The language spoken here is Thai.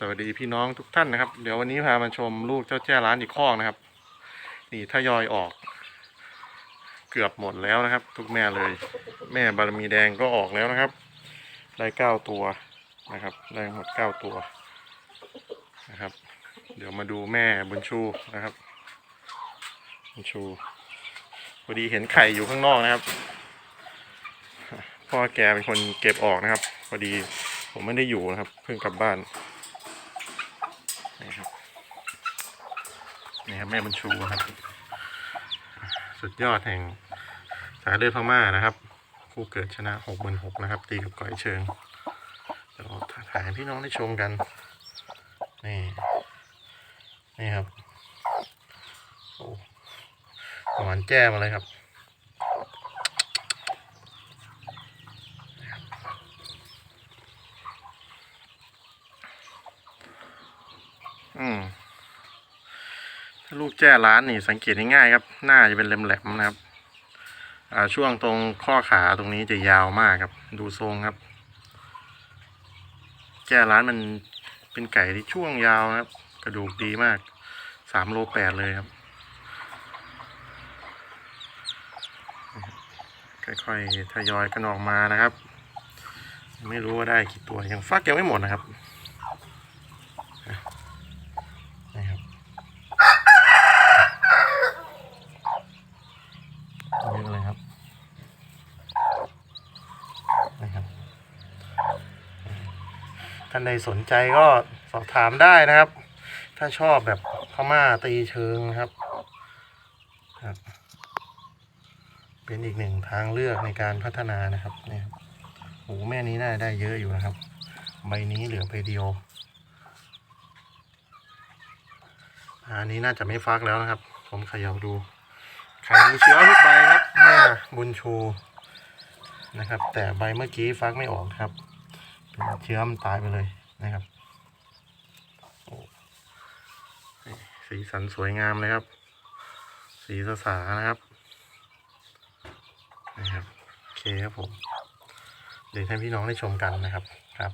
สวัสดีพี่น้องทุกท่านนะครับ เดี๋ยววันนี้พามาชมลูกเจ้าแจ้ร้านอีกข้อนะครับ นี่ทยอยออก เกือบหมดแล้วนะครับ ทุกแม่เลย แม่บารมีแดงก็ออกแล้วนะครับ ได้เก้าตัวนะครับ ได้หมดเก้าตัวนะครับ เดี๋ยวมาดูแม่บุญชูนะครับ บุญชูพอดีเห็นไข่อยู่ข้างนอกนะครับ พ่อแกเป็นคนเก็บออกนะครับพอดีผมไม่ได้อยู่นะครับ เพิ่งกลับบ้าน นี่ครับนี่ครับแม่บุญชูครับ สุดยอดแห่งสายเลือดพม่านะครับคู่เกิดชนะหกหมื่นหกนะครับ ตีกับก่อยเชิงเดี๋ยวถ่ายพี่น้องได้ชมกัน นี่ นี่ครับโอ้หวานแจ้มาเลยครับ อืมถ้าลูกแจ้ร้านนี่สังเกตง่ายๆครับ หน้าจะเป็นแหลมๆนะครับอ่าช่วงตรงข้อขาตรงนี้จะยาวมากครับ ดูทรงครับ แจ้ร้านมันเป็นไก่ที่ช่วงยาวนะครับ กระดูกดีมากสามโลแปดเลยครับ ค่อยๆทยอยกันออกมานะครับ ไม่รู้ว่าได้กี่ตัวยังฟักยังไม่หมดนะครับ นี่ครับเยอะเลยครับนะครับ ท่านใดสนใจก็สอบถามได้นะครับ ถ้าชอบแบบพม่าตีเชิงครับครับ เป็นอีกหนึ่งทางเลือกในการพัฒนานะครับเนี่ยโอ้แม่นี้น่าได้เยอะอยู่นะครับ ใบนี้เหลือใบเดียวอันนี้น่าจะไม่ฟักแล้วนะครับ ผมขย่าดูไข่มีเชื้อทุกใบครับแม่บุญชูนะครับ แต่ใบเมื่อกี้ฟักไม่ออกครับ เชื้อมันตายไปเลยนะครับสีสันสวยงามเลยครับ สีสสานะครับนะครับโอเคครับผมเดี๋ยวให้พี่น้องได้ชมกันนะครับครับ